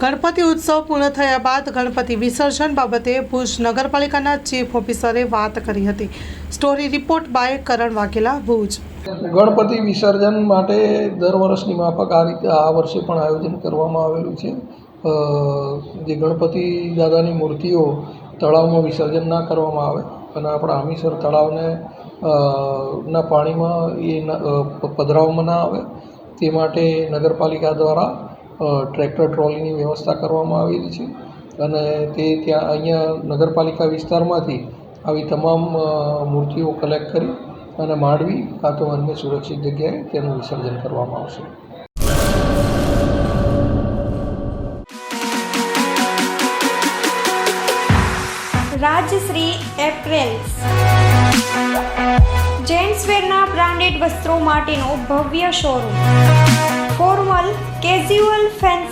ગણપતિ ઉત્સવ પૂર્ણ થયા બાદ ગણપતિ વિસર્જન બાબતે ભુજ નગરપાલિકાના ચીફ ઓફિસરે વાત કરી હતી. Story report by Karan Vaghela, Bhuj. Ganpati વિસર્જન માટે દર વર્ષની માફક આ રીતે આ વર્ષે પણ આયોજન કરવામાં આવેલું છે. જે ગણપતિ દાદાની મૂર્તિઓ તળાવમાં વિસર્જન ના કરવામાં આવે અને આપણા હમીસર તળાવને ના પાણીમાં એ પધરાવવામાં ના આવે. તે માટે નગરપાલિકા દ્વારા ટ્રેક્ટર ટ્રોલીની વ્યવસ્થા કરવામાં આવેલી છે અને તે ત્યાં અહીંયા નગરપાલિકા વિસ્તારમાંથી આવી તમામ મૂર્તિઓ કલેક્ટ કરી અને માંડવી કાં તો અન્ય સુરક્ષિત જગ્યાએ તેનું વિસર્જન કરવામાં આવશે. રાજશ્રી એપ્રેલ્સ જેન્ટ્સવેરના બ્રાન્ડેડ વસ્ત્રો માટેનો ભવ્ય showroom. Formal casual